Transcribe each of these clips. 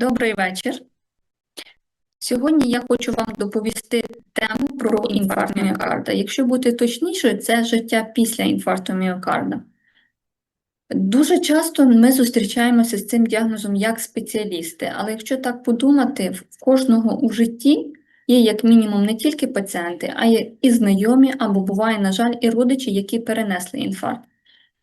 Добрий вечір. Сьогодні я хочу вам доповісти тему про інфаркт міокарда. Якщо бути точнішою, це життя після інфаркту міокарда. Дуже часто ми зустрічаємося з цим діагнозом як спеціалісти, але якщо так подумати, в кожного у житті є як мінімум не тільки пацієнти, а є і знайомі, або буває, на жаль, і родичі, які перенесли інфаркт.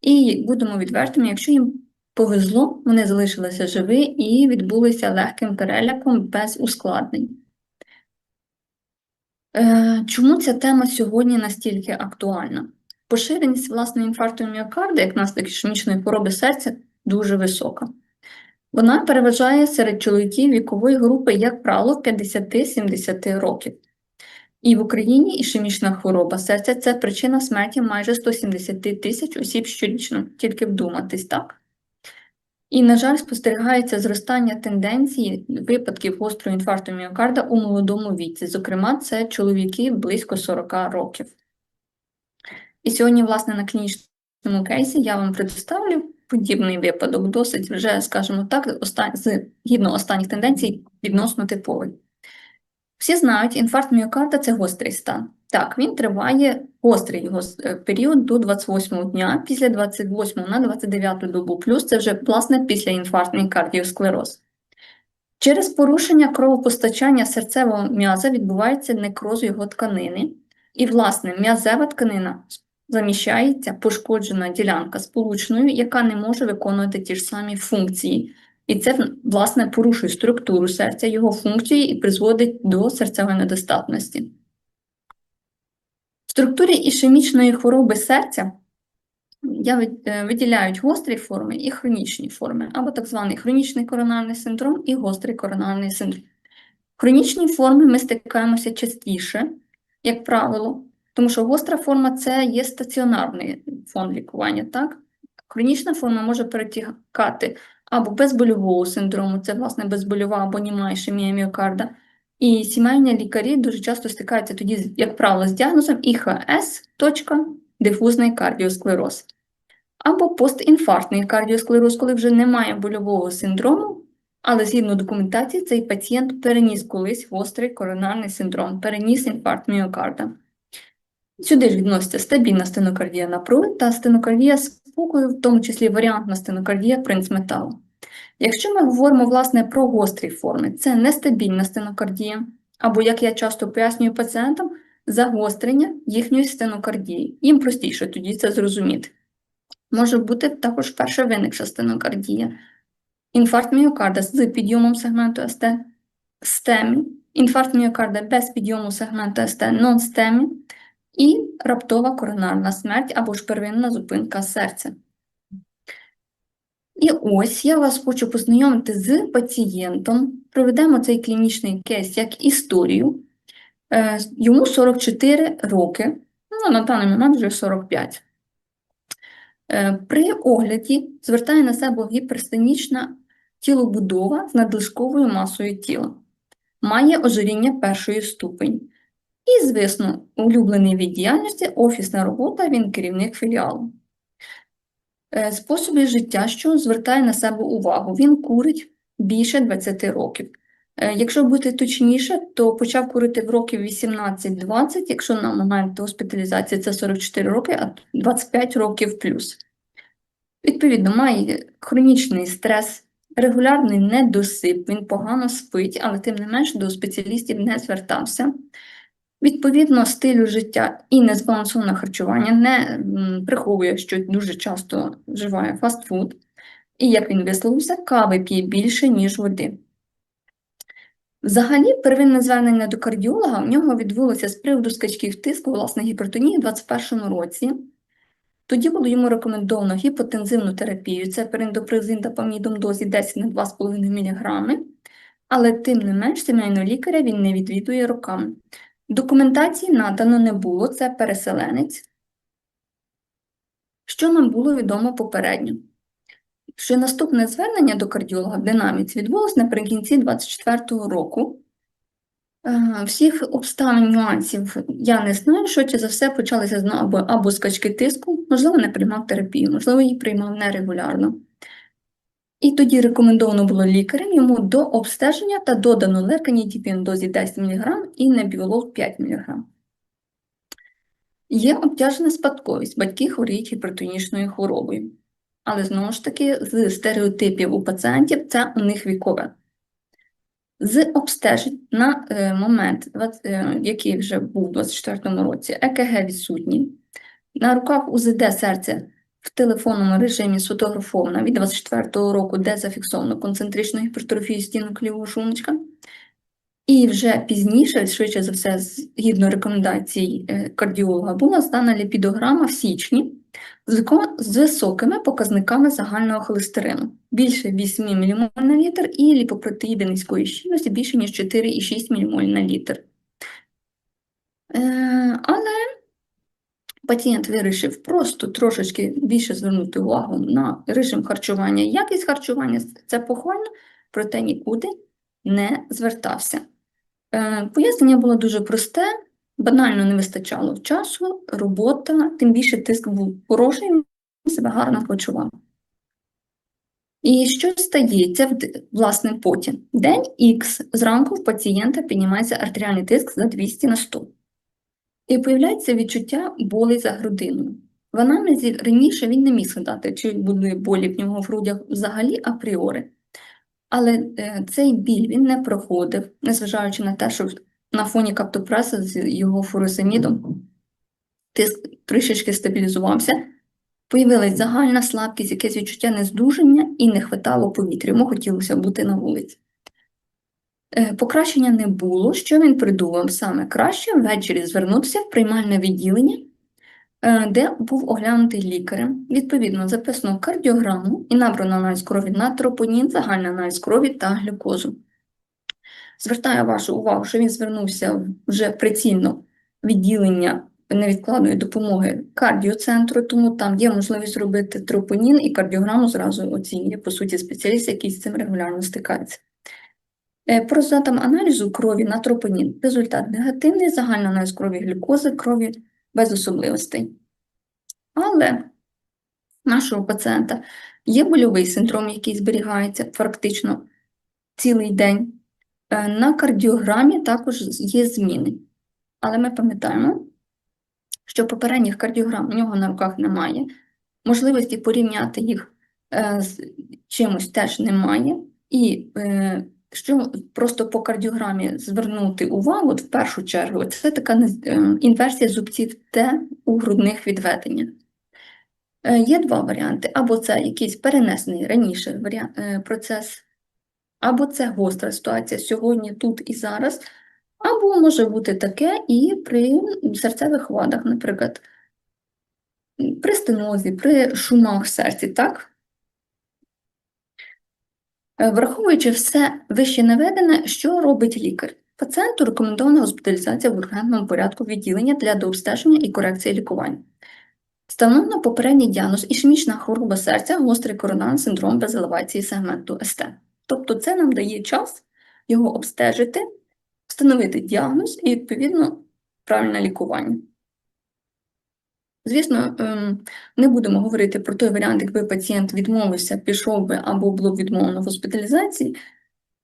І будемо відвертими, якщо їм повезло, вони залишилися живі і відбулися легким переляком без ускладнень. Е, Чому ця тема сьогодні настільки актуальна? Поширеність власне інфаркту міокарда, як наслідок ішемічної хвороби серця, дуже висока. Вона переважає серед чоловіків вікової групи, як правило, 50-70 років. І в Україні ішемічна хвороба серця це причина смерті майже 170 тисяч осіб щорічно, тільки вдуматись, так? І, на жаль, спостерігається зростання тенденції випадків гострого інфаркту міокарда у молодому віці. Зокрема, це чоловіки близько 40 років. І сьогодні, власне, на клінічному кейсі я вам представлю подібний випадок, досить вже, скажімо так, остан... згідно останніх тенденцій відносно типовий. Всі знають, інфаркт міокарда це гострий стан. Так, він триває гострий його е, період до 28 дня, після 28 на 29 добу, плюс це вже власне післяінфарктний кардіосклероз. Через порушення кровопостачання серцевого м'яза відбувається некроз його тканини, і, власне, м'язева тканина заміщається пошкоджена ділянка сполучною, яка не може виконувати ті ж самі функції. І це, власне, порушує структуру серця, його функції і призводить до серцевої недостатності. Структурі ішемічної хвороби серця я е, виділяють гострі форми і хронічні форми, або так званий хронічний коронарний синдром і гострий коронарний синдром. Хронічні форми ми стикаємося частіше, як правило, тому що гостра форма це є стаціонарний фон лікування. так? Хронічна форма може перетікати або безбольового синдрому, це, власне, безбольова або німа ішемія міокарда. І сімейні лікарі дуже часто стикаються тоді, як правило, з діагнозом ІХС, точка, дифузний кардіосклероз. Або постінфарктний кардіосклероз, коли вже немає больового синдрому, але згідно документації, цей пацієнт переніс колись гострий коронарний синдром, переніс інфаркт міокарда. Сюди ж відноситься стабільна стенокардія напруги та стенокардія спокою, в тому числі варіантна стенокардія принц металу. Якщо ми говоримо власне про гострі форми, це нестабільна стенокардія, або, як я часто пояснюю пацієнтам, загострення їхньої стенокардії. Їм простіше тоді це зрозуміти. Може бути також перша виникша стенокардія, інфаркт міокарда з підйомом сегменту СТ стемі, інфаркт міокарда без підйому сегменту СТ нон-стемі, і раптова коронарна смерть або ж первинна зупинка серця. І ось я вас хочу познайомити з пацієнтом. Проведемо цей клінічний кейс як історію. Е, йому 44 роки, ну, на даний момент вже 45. Е, при огляді звертає на себе гіперстенічна тілобудова з надлишковою масою тіла. Має ожиріння першої ступені. І, звісно, улюблений від діяльності офісна робота, він керівник філіалу. Е, способи життя, що звертає на себе увагу, він курить більше 20 років. Е, якщо бути точніше, то почав курити в років 18-20, якщо на момент госпіталізації це 44 роки, а 25 років плюс. Відповідно, має хронічний стрес, регулярний недосип, він погано спить, але тим не менш до спеціалістів не звертався. Відповідно, стилю життя і незбалансоване харчування не приховує, що дуже часто вживає фастфуд, і, як він висловився, кави п'є більше, ніж води. Взагалі, первинне звернення до кардіолога в нього відбулося з приводу скачків тиску, власне, гіпертонії у 2021 році. Тоді було йому рекомендовано гіпотензивну терапію, це перендопризин та памідом дозі 10 на 2,5 мг, але тим не менш сімейного лікаря він не відвідує роками. Документації надано не було, це переселенець. Що нам було відомо попередньо? Що наступне звернення до кардіолога в динаміці відбулося наприкінці 2024 року. Е, всіх обставин нюансів я не знаю, що чи за все почалися або, або скачки тиску, можливо, не приймав терапію, можливо, її приймав нерегулярно. І тоді рекомендовано було лікарем йому до обстеження та додано лерканідіпін дозі 10 мг і небіолог 5 мг. Є обтяжена спадковість, батьки хворіють гіпертонічною хворобою. Але знову ж таки, з стереотипів у пацієнтів це у них вікове. З обстежень на е, момент, е, який вже був у 24 році, ЕКГ відсутні. На руках УЗД серця в телефонному режимі сфотографовано від 24 року, де зафіксовано концентричну гіпертрофію стінок лівого шлуночка. І вже пізніше, швидше за все, згідно рекомендацій е, кардіолога, була здана ліпідограма в січні з високими показниками загального холестерину. Більше 8 ммоль на літр і ліпопротеїди низької щільності більше, ніж 4,6 ммоль на літр. Е, але пацієнт вирішив просто трошечки більше звернути увагу на режим харчування якість харчування. Це похвально, проте нікуди не звертався. Е, Пояснення було дуже просте, банально не вистачало часу, робота, тим більше тиск був хороший, себе гарно почував. І що стається, власне, потім? День Х зранку в пацієнта піднімається артеріальний тиск за 200 на 100. І появляється відчуття болі за грудиною. В анамнезі раніше він не міг згадати, чи були болі в нього в грудях взагалі апріори. Але е, цей біль він не проходив, незважаючи на те, що на фоні каптопреса з його фуросемідом тиск трішечки стабілізувався. Появилась загальна слабкість, якесь відчуття нездужання і не хватало повітря. Йому хотілося бути на вулиці. Е, Покращення не було. Що він придумав? Саме краще ввечері звернутися в приймальне відділення, е, де був оглянутий лікарем. Відповідно, записано кардіограму і набрано аналіз крові на тропонін, загальний аналіз крові та глюкозу. Звертаю вашу увагу, що він звернувся вже прицільно відділення невідкладної допомоги кардіоцентру, тому там є можливість робити тропонін і кардіограму зразу оцінює, по суті, спеціаліст, який з цим регулярно стикається. Е, По результатам аналізу крові на тропонін результат негативний, загальна аналіз крові глюкози, крові без особливостей. Але нашого пацієнта є больовий синдром, який зберігається практично цілий день. Е, На кардіограмі також є зміни. Але ми пам'ятаємо, що попередніх кардіограм у нього на руках немає, можливості порівняти їх е, з чимось теж немає. І що просто по кардіограмі звернути увагу от в першу чергу, це така е, інверсія зубців Т у грудних відведеннях. Е, Є два варіанти: або це якийсь перенесений раніше е, процес, або це гостра ситуація сьогодні, тут і зараз, або може бути таке і при серцевих вадах, наприклад, при стенозі, при шумах в серці, так? Е, Враховуючи все вище наведене, що робить лікар? Пацієнту рекомендована госпіталізація в ургентному порядку відділення для дообстеження і корекції лікування. Встановлено попередній діагноз ішемічна хвороба серця, гострий коронарний синдром без елевації сегменту СТ. Тобто це нам дає час його обстежити, встановити діагноз і, відповідно, правильне лікування. Звісно, ем, не будемо говорити про той варіант, якби пацієнт відмовився, пішов би або було б відмовлено в госпіталізації.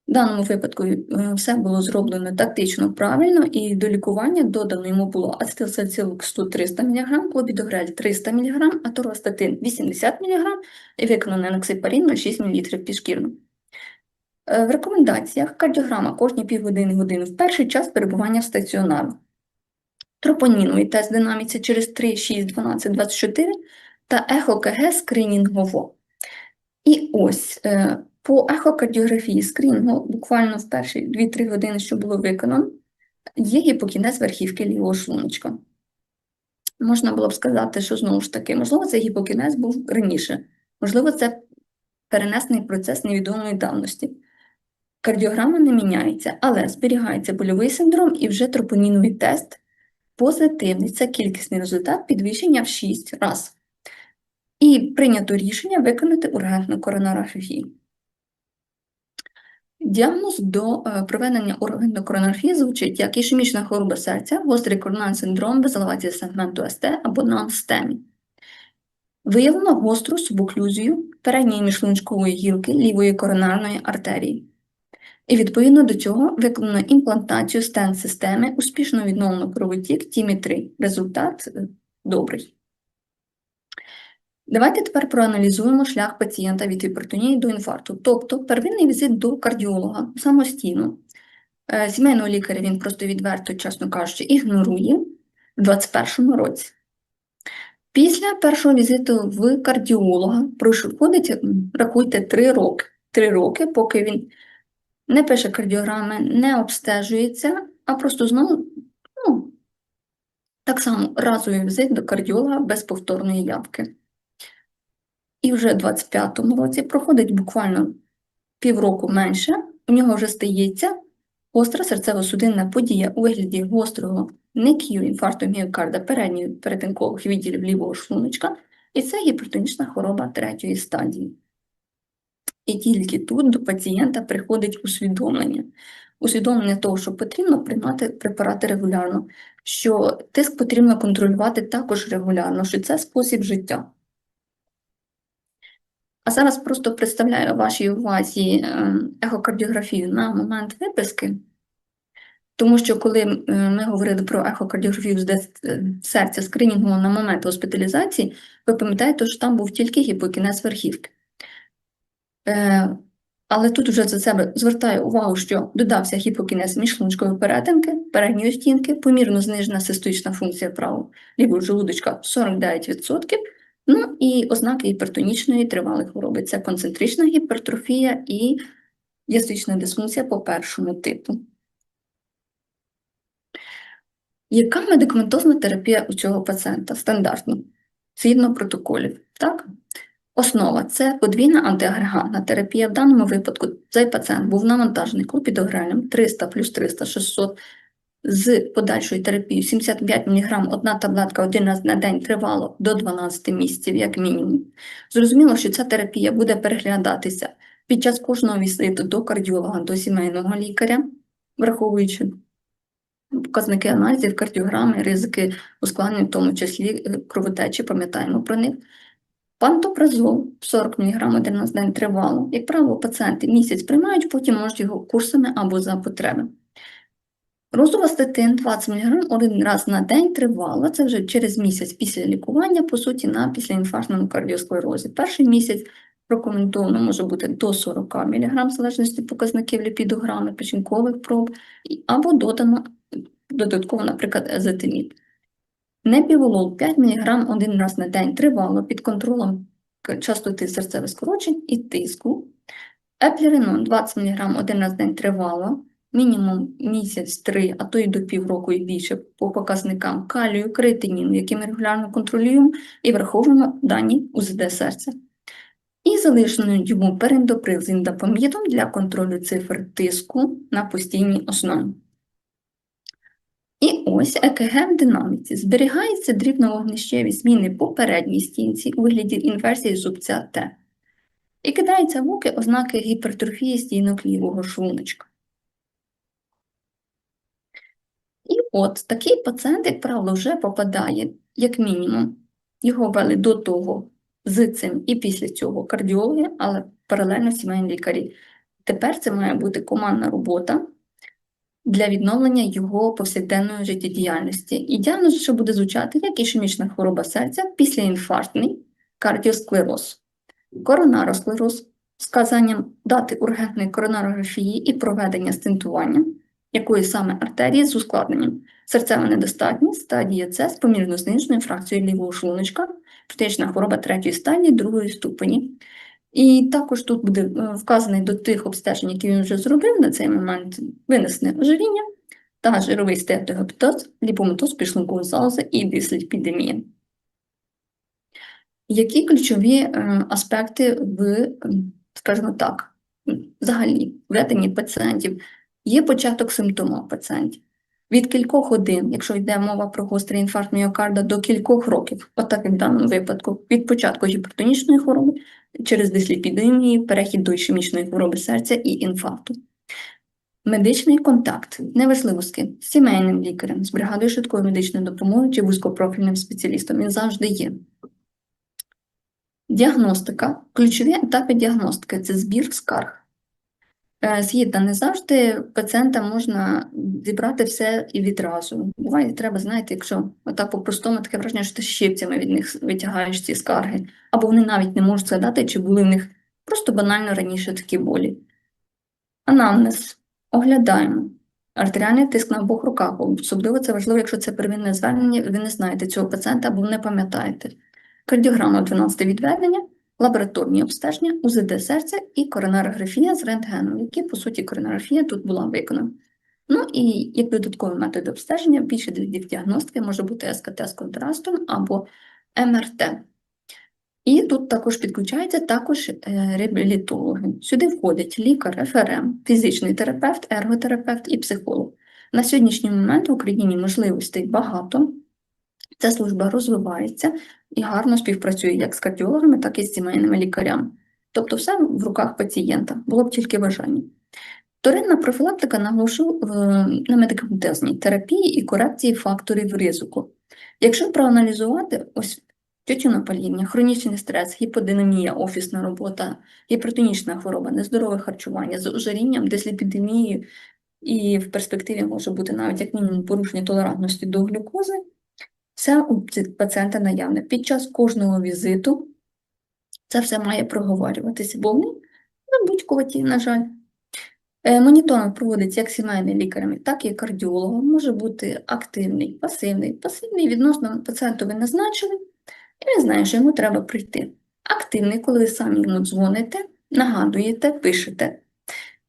В даному випадку е, все було зроблено тактично правильно, і до лікування додано йому було ацетилсацилоксу 300 мг, клопідогрель 300 мг, аторвастатин 80 мг і виконано еноксипарин 6 мл підшкірно. Е, В рекомендаціях кардіограма кожні півгодини години в перший час перебування в стаціонару. Тропоніновий тест динаміці через 3, 6, 12, 24 та ехо-КГ скринінгово. І ось е, по ехокардіографії скрінінгу буквально в перші 2-3 години, що було виконано, є гіпокінез верхівки лівого шлуночка. Можна було б сказати, що знову ж таки, можливо, цей гіпокінез був раніше, можливо, це перенесений процес невідомої давності. Кардіограма не міняється, але зберігається больовий синдром і вже тропоніновий тест позитивний. Це кількісний результат підвищення в 6 разів. І прийнято рішення виконати ургентну коронарографію. Діагноз до е, проведення коронарографії звучить як ішемічна хвороба серця, гострий коронарний синдром без елевації сегменту СТ або НАНСТЕМІ. Виявлено гостру субоклюзію передньої міжшлунчкової гілки лівої коронарної артерії. І відповідно до цього виконано імплантацію стенд-системи, успішно відновлено кровотік тімі 3. Результат е, добрий. Давайте тепер проаналізуємо шлях пацієнта від гіпертонії до інфаркту. Тобто первинний візит до кардіолога самостійно. Е, Сімейного лікаря він просто відверто, чесно кажучи, ігнорує в 2021 році. Після першого візиту в кардіолога проходить, рахуйте, 3 роки. 3 роки, поки він не пише кардіограми, не обстежується, а просто знову, ну, так само разовий візит до кардіолога без повторної явки. І вже в 25-му році проходить буквально півроку менше, у нього вже стається гостра серцево-судинна подія у вигляді гострого НИКЮ, інфаркту міокарда передньої перетинкових відділів лівого шлуночка, і це гіпертонічна хвороба третьої стадії. І тільки тут до пацієнта приходить усвідомлення. Усвідомлення того, що потрібно приймати препарати регулярно, що тиск потрібно контролювати також регулярно, що це спосіб життя. А зараз просто представляю вашій увазі е, ехокардіографію на момент виписки, тому що коли ми говорили про ехокардіографію з е, серця скринінгу на момент госпіталізації, ви пам'ятаєте, що там був тільки гіпокінез верхівки. Е, Але тут вже за себе звертаю увагу, що додався гіпокінез міжшлунчкової перетинки, передньої стінки, помірно знижена систолічна функція правого лівого желудочка 49%, ну і ознаки гіпертонічної тривалої хвороби. Це концентрична гіпертрофія і діастична дисфункція по першому типу. Яка медикаментозна терапія у цього пацієнта? Стандартно, згідно протоколів. Так? Основа це подвійна антиагрегатна терапія. В даному випадку цей пацієнт був навантажений клопідогрелем 300 плюс 300 600 з подальшою терапією 75 мг одна таблетка один раз на день тривало до 12 місяців, як мінімум. Зрозуміло, що ця терапія буде переглядатися під час кожного візиту до кардіолога, до сімейного лікаря, враховуючи показники аналізів, кардіограми, ризики ускладнень, в тому числі е, кровотечі, пам'ятаємо про них. Пантопразол 40 мг один в день тривало. Як правило, пацієнти місяць приймають, потім можуть його курсами або за потреби. Розувастатин 20 мг один раз на день тривало. Це вже через місяць після лікування, по суті, на післяінфарктному кардіосклерозі. Перший місяць рекомендовано може бути до 40 мг, в залежності показників ліпідограми, печінкових проб, або додано додатково, наприклад, езетимід. Непіволол 5 мг один раз на день тривало під контролем частоти серцевих скорочень і тиску. Епліринон 20 мг один раз на день тривало, мінімум місяць-три, а то й до півроку і більше по показникам калію, креатиніну, які ми регулярно контролюємо і враховуємо дані УЗД серця. І залишено йому перендоприл з індапамідом для контролю цифр тиску на постійній основі. І ось ЕКГ в динаміці. Зберігаються дрібновогнищеві зміни по передній стінці у вигляді інверсії зубця Т. І кидаються в оки ознаки гіпертрофії стінок лівого шлуночка. І от такий пацієнт, як правило, вже попадає, як мінімум, його вели до того з цим і після цього кардіологи, але паралельно сімейні лікарі. Тепер це має бути командна робота для відновлення його повсякденної життєдіяльності. І діагноз ще буде звучати як ішемічна хвороба серця післяінфарктний кардіосклероз, коронаросклероз з вказанням дати ургентної коронарографії і проведення стентування, якої саме артерії з ускладненням, серцева недостатність, стадія С з помірно зниженою фракцією лівого шлуночка, критична хвороба третьої стадії другої ступені. І також тут буде е, вказаний до тих обстежень, які він вже зробив на цей момент, винесене ожиріння та жировий стеатогепатоз, ліпоматоз підшлункової залози і дисліпідемія. Які ключові е, аспекти в, е, скажімо так, взагалі веденні пацієнтів? Є початок симптому пацієнтів. Від кількох годин, якщо йде мова про гострий інфаркт міокарда, до кількох років, отак як в даному випадку, від початку гіпертонічної хвороби через дисліпідемію, перехід до ішемічної хвороби серця і інфаркту. Медичний контакт, неважливо з ким, з сімейним лікарем, з бригадою швидкої медичної допомоги чи вузькопрофільним спеціалістом, він завжди є. Діагностика. Ключові етапи діагностики це збір скарг. Е, Згідно, не завжди пацієнта можна зібрати все і відразу. Буває, треба, знаєте, якщо отак по-простому таке враження, що ти щипцями від них витягаєш ці скарги, або вони навіть не можуть згадати, чи були в них просто банально раніше такі болі. Анамнез. Оглядаємо. Артеріальний тиск на обох руках. Особливо це важливо, якщо це первинне звернення, ви не знаєте цього пацієнта або не пам'ятаєте. Кардіограма 12 відведення, лабораторні обстеження, УЗД серця і коронарографія з рентгеном, які, по суті, коронарографія тут була виконана. Ну і як додатковий метод обстеження, більше видів діагностики може бути СКТ з контрастом або МРТ. І тут також підключаються також е, реабілітологи. Сюди входять лікар, ФРМ, фізичний терапевт, ерготерапевт і психолог. На сьогоднішній момент в Україні можливостей багато. Ця служба розвивається і гарно співпрацює як з кардіологами, так і з сімейними лікарями. Тобто все в руках пацієнта, було б тільки бажання. Вторинна профілактика наголошує е, на медикаментозній терапії і корекції факторів ризику. Якщо проаналізувати, ось тютюнопаління, хронічний стрес, гіподинамія, офісна робота, гіпертонічна хвороба, нездорове харчування з ожирінням, дисліпідемією, і в перспективі може бути навіть як мінімум порушення толерантності до глюкози, все у пацієнта наявне. Під час кожного візиту це все має проговорюватися, бо вони набудькуваті, на жаль. Е, Моніторинг проводиться як сімейним лікарями, так і кардіологом. Може бути активний, пасивний. Пасивний відносно пацієнту ви назначили, і він знає, що йому треба прийти. Активний, коли ви самі йому дзвоните, нагадуєте, пишете.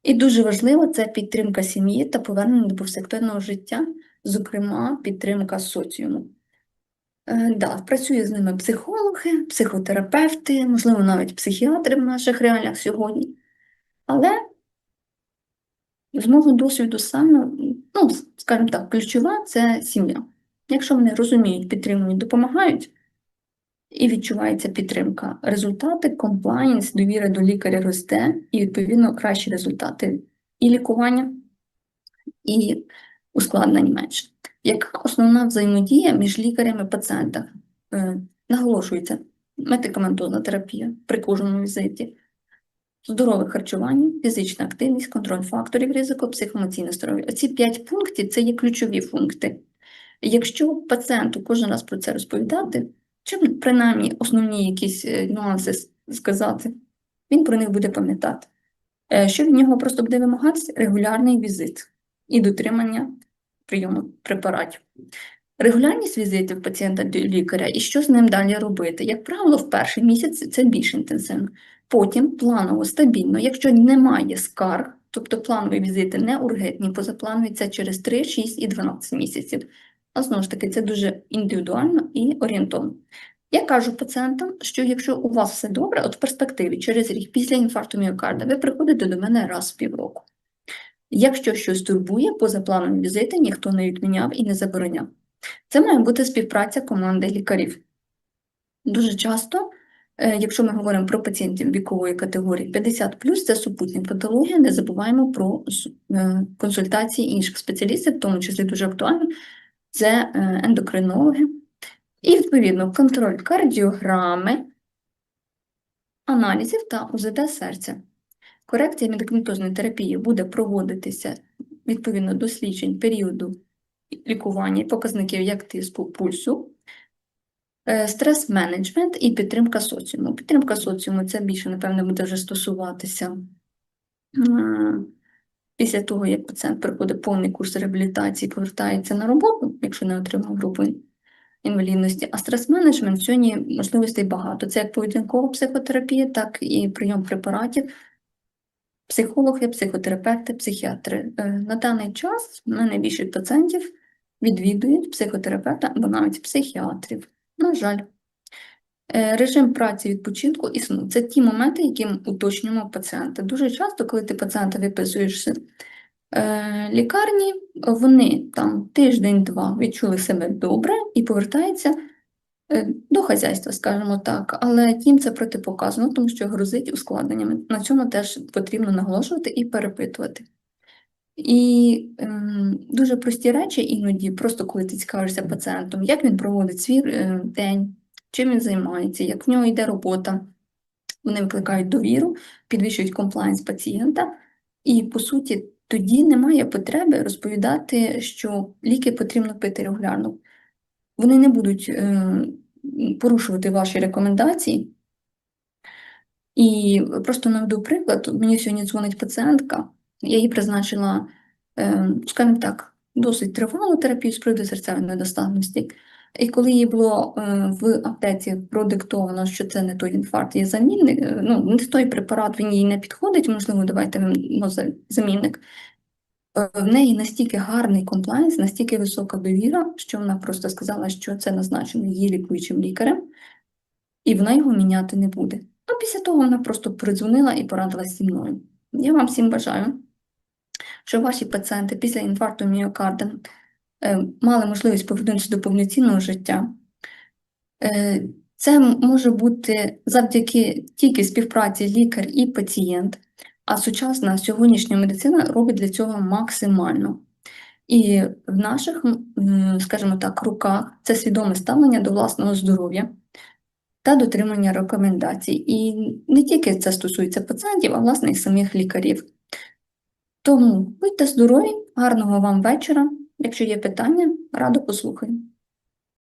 І дуже важливо це підтримка сім'ї та повернення до повсякденного життя, зокрема, підтримка соціуму. Е, да, працює з ними психологи, психотерапевти, можливо, навіть психіатри в наших реаліях сьогодні. Але з мого досвіду саме, ну, скажімо так, ключова це сім'я. Якщо вони розуміють, підтримують, допомагають, і відчувається підтримка, результати, комплаєнс, довіра до лікаря росте, і, відповідно, кращі результати і лікування, і ускладнень менше. Яка основна взаємодія між лікарем і пацієнтом? Е, Наголошується медикаментозна терапія при кожному візиті, здорове харчування, фізична активність, контроль факторів ризику, психоемоційне здоров'я. Оці п'ять пунктів це є ключові пункти. Якщо пацієнту кожен раз про це розповідати, чи принаймні основні якісь е, нюанси сказати, він про них буде пам'ятати. Е, Що від нього просто буде вимагатися? Регулярний візит і дотримання прийому препаратів. Регулярність візитів пацієнта до лікаря і що з ним далі робити? Як правило, в перший місяць це більш інтенсивно. Потім планово, стабільно, якщо немає скарг, тобто планові візити не ургентні, позапланові це через 3, 6 і 12 місяців. А знову ж таки, це дуже індивідуально і орієнтовно. Я кажу пацієнтам, що якщо у вас все добре, от в перспективі через рік після інфаркту міокарда ви приходите до мене раз в півроку. Якщо щось турбує, позапланові візити ніхто не відміняв і не забороняв. Це має бути співпраця команди лікарів. Дуже часто, е, якщо ми говоримо про пацієнтів вікової категорії 50+, це супутня патологія, не забуваємо про е, консультації інших спеціалістів, в тому числі дуже актуально, це е, ендокринологи. І, відповідно, контроль кардіограми, аналізів та УЗД серця. Корекція медикаментозної терапії буде проводитися відповідно досліджень періоду лікування показників як тиску пульсу, е, стрес-менеджмент і підтримка соціуму. Підтримка соціуму це більше, напевно, буде вже стосуватися е, після того, як пацієнт проходить повний курс реабілітації, повертається на роботу, якщо не отримав групу інвалідності. А стрес-менеджмент сьогодні можливостей багато. Це як поведінкова психотерапія, так і прийом препаратів, психологи, психотерапевти, психіатри. Е, На даний час в мене більшість пацієнтів відвідують психотерапевта або навіть психіатрів. На жаль. Е, Режим праці відпочинку і сну це ті моменти, які ми уточнюємо пацієнта. Дуже часто, коли ти пацієнта виписуєш е, лікарні, вони там тиждень-два відчули себе добре і повертаються до хазяйства, скажімо так, але їм це протипоказано, тому що грозить ускладненнями. На цьому теж потрібно наголошувати і перепитувати. І ем, дуже прості речі іноді, просто коли ти цікавишся пацієнтом, як він проводить свій е, день, чим він займається, як в нього йде робота, вони викликають довіру, підвищують комплайнс пацієнта, і, по суті, тоді немає потреби розповідати, що ліки потрібно пити регулярно. Вони не будуть е, порушувати ваші рекомендації. І просто наведу приклад. Мені сьогодні дзвонить пацієнтка, я їй призначила, е, скажімо так, досить тривалу терапію з приводу серцевої недостатності. І коли їй було е, в аптеці продиктовано, що це не той інфаркт, є замінник, е, ну, не той препарат, він їй не підходить, можливо, давайте замінник. Е, В неї настільки гарний комплайнс, настільки висока довіра, що вона просто сказала, що це назначено її лікуючим лікарем, і вона його міняти не буде. А після того вона просто передзвонила і порадилася зі мною. Я вам всім бажаю, щоб ваші пацієнти після інфаркту міокарда е, мали можливість повернутися до повноцінного життя. Е, Це може бути завдяки тільки співпраці лікар і пацієнт, а сучасна сьогоднішня медицина робить для цього максимально. І в наших, скажімо так, руках це свідоме ставлення до власного здоров'я та дотримання рекомендацій. І не тільки це стосується пацієнтів, а власне і самих лікарів. Тому будьте здорові, гарного вам вечора. Якщо є питання, радо послухаю.